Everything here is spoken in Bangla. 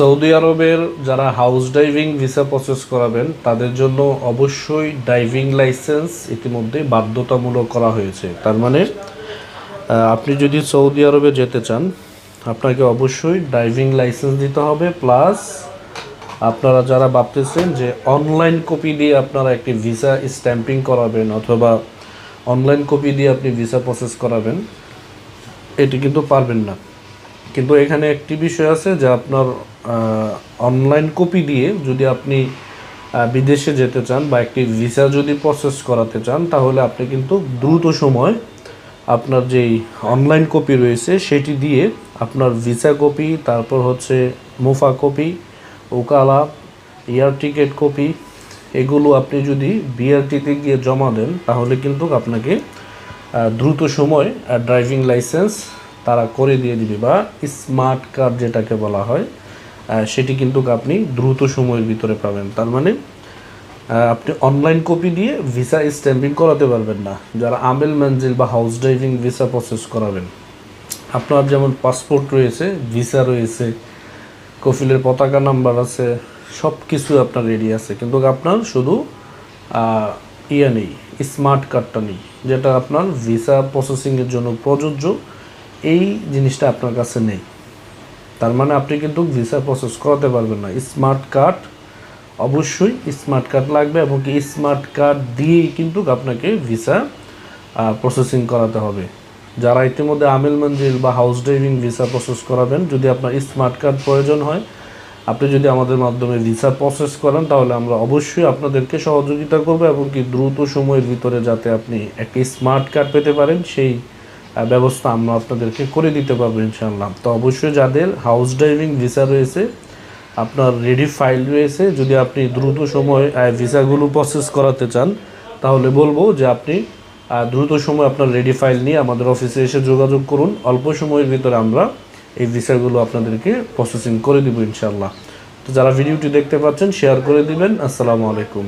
সৌদি আরবের যারা হাউস ড্রাইভিং ভিসা প্রসেস করাবেন, তাদের জন্য অবশ্যই ড্রাইভিং লাইসেন্স ইতিমধ্যে বাধ্যতামূলক করা হয়েছে। তার মানে আপনি যদি সৌদি আরবে যেতে চান, আপনাকে অবশ্যই ড্রাইভিং লাইসেন্স দিতে হবে, প্লাস আপনারা যারা ভাবতেছেন যে অনলাইন কপি দিয়ে আপনারা একটি ভিসা স্ট্যাম্পিং করাবেন অথবা অনলাইন কপি দিয়ে আপনি ভিসা প্রসেস করাবেন, এটি কিন্তু পারবেন না। কিন্তু এখানে একটি বিষয় আছে যে আপনার অনলাইন কপি দিয়ে যদি আপনি বিদেশে যেতে চান বা একটি ভিসা যদি প্রসেস করাতে চান, তাহলে আপনি কিন্তু দ্রুত সময় আপনার যেই অনলাইন কপি রয়েছে সেটি দিয়ে আপনার ভিসা কপি তারপর হচ্ছে মুফা কপি ওকালা এয়ার টিকিট কপি এগুলো আপনি যদি বিআরটিতে গিয়ে জমা দেন, তাহলে কিন্তু আপনাকে দ্রুত সময় ড্রাইভিং লাইসেন্স তারা করে দিয়ে দিবে বা স্মার্ট কার্ড যেটাকে বলা হয় সেটি কিন্তু আপনি দ্রুত সময়ের ভিতরে পাবেন। তার মানে আপনি অনলাইন কপি দিয়ে ভিসা স্ট্যাম্পিং করাতে পারবেন না। যারা আমেল ম্যানজিল বা হাউস ড্রাইভিং ভিসা প্রসেস করাবেন, আপনার যেমন পাসপোর্ট রয়েছে ভিসা রয়েছে, কফিলের পতাকা নাম্বার আছে সব কিছু আপনার রেডি আছে। কিন্তু আপনার শুধু ইয়ে নেই স্মার্ট কার্ডটা নেই, যেটা আপনার ভিসা প্রসেসিংয়ের জন্য প্রযোজ্য। এই জিনিসটা আপনার কাছে নেই। তার মানে আপনি কিন্তু ভিসা প্রসেস করাতে পারবেন না। স্মার্ট কার্ড অবশ্যই স্মার্ট কার্ড লাগবে এবং কি স্মার্ট কার্ড দিয়েই কিন্তু আপনাকে ভিসা প্রসেসিং করাতে হবে। যারা ইতিমধ্যে আমিল মঞ্জিল বা হাউস ড্রাইভিং ভিসা প্রসেস করাবেন, যদি আপনার স্মার্ট কার্ড প্রয়োজন হয়, আপনি যদি আমাদের মাধ্যমে ভিসা প্রসেস করেন, তাহলে আমরা অবশ্যই আপনাদেরকে সহযোগিতা করব এবং কি দ্রুত সময়ের ভিতরে যাতে আপনি একটি স্মার্ট কার্ড পেতে পারেন, সেই ব্যবস্থা আমরা আপনাদেরকে করে দিতে পারব ইনশাআল্লাহ। তো অবশ্যই যাদের হাউস ড্রাইভিং ভিসা রয়েছে, আপনার রেডি ফাইল রয়েছে, যদি আপনি দ্রুত সময় ভিসাগুলো প্রসেস করাতে চান, তাহলে বলব যে আপনি দ্রুত সময় আপনার রেডি ফাইল নিয়ে আমাদের অফিসে এসে যোগাযোগ করুন। অল্প সময়ের ভিতরে আমরা এই ভিসাগুলো আপনাদেরকে প্রসেসিং করে দিব ইনশাআল্লাহ। তো যারা ভিডিওটি দেখতে পাচ্ছেন শেয়ার করে দিবেন। আসসালামু আলাইকুম।